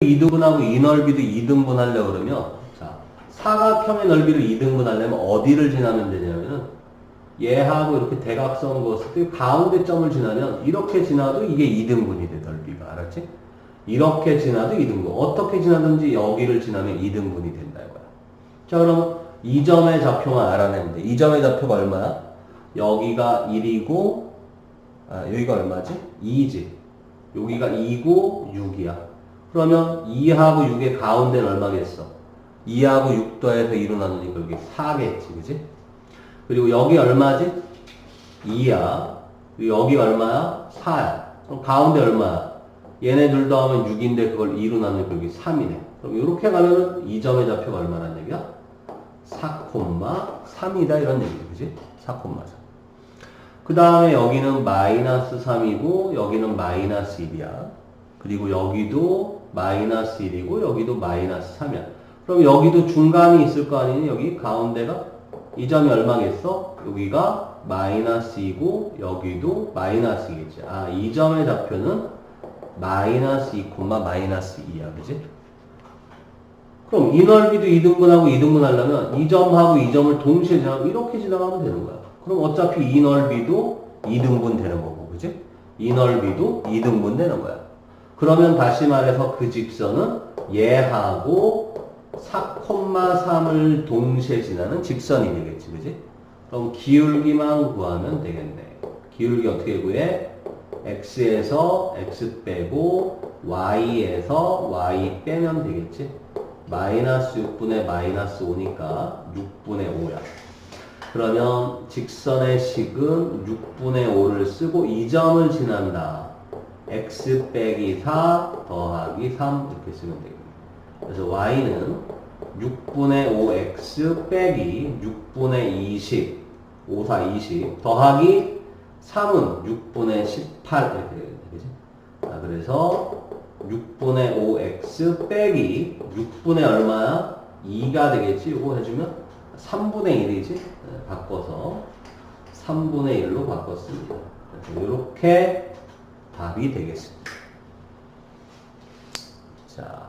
2등분하고 이 넓이도 2등분 하려고 그러면 자 사각형의 넓이를 2등분 하려면 어디를 지나면 되냐면은 얘하고 이렇게 대각선 그었을 때 가운데 점을 지나면 이렇게 지나도 이게 2등분이 돼 넓이가 알았지? 이렇게 지나도 2등분 어떻게 지나든지 여기를 지나면 2등분이 된다 이거야 자 그럼 이 점의 좌표만 알아내면 돼이 점의 좌표가 얼마야? 여기가 1이고 아, 여기가 얼마지? 2지 여기가 2고 6이야 그러면 2하고 6의 가운데는 얼마겠어? 2하고 6 더해서 2로 나누니까 여기 4겠지, 그지? 그리고 여기 얼마지? 2야. 그리고 여기 얼마야? 4야. 그럼 가운데 얼마야? 얘네 둘 더하면 6인데 그걸 2로 나누니까 여기 3이네. 그럼 이렇게 가면은 이 점의 좌표가 얼마란 얘기야? 4,3이다 이런 얘기야, 그지? 4,3. 그 다음에 여기는 마이너스 3이고 여기는 마이너스 1이야. 그리고 여기도 마이너스 1이고 여기도 마이너스 3이야. 그럼 여기도 중간이 있을 거 아니니? 여기 가운데가 이 점이 얼마겠어? 여기가 마이너스 2고 여기도 마이너스 2겠지. 아, 이 점의 좌표는 마이너스 2, 마이너스 2야. 그지? 그럼 이 넓이도 2등분하고 2등분 하려면 이 점하고 이 점을 동시에 지나고 이렇게 지나가면 되는 거야. 그럼 어차피 이 넓이도 2등분 되는 거고, 그지? 이 넓이도 2등분 되는 거야. 그러면 다시 말해서 그 직선은 얘하고 4,3을 동시에 지나는 직선이 되겠지, 그지? 그럼 기울기만 구하면 되겠네. 기울기 어떻게 구해? x에서 x 빼고 y에서 y 빼면 되겠지? 마이너스 6분의 마이너스 5니까 6분의 5야. 그러면 직선의 식은 6분의 5를 쓰고 이 점을 지난다. X 빼기 4 더하기 3 이렇게 쓰면 되겠네. 그래서 y는 6분의 5x 빼기 6분의 20 5, 4, 20 더하기 3은 6분의 18 이렇게. 그지? 자, 그래서 6분의 5x 빼기 6분의 얼마야? 2가 되겠지? 이거 해주면 3분의 1이지? 바꿔서 3분의 1로 바꿨습니다. 이렇게 답이 되겠습니다. 자,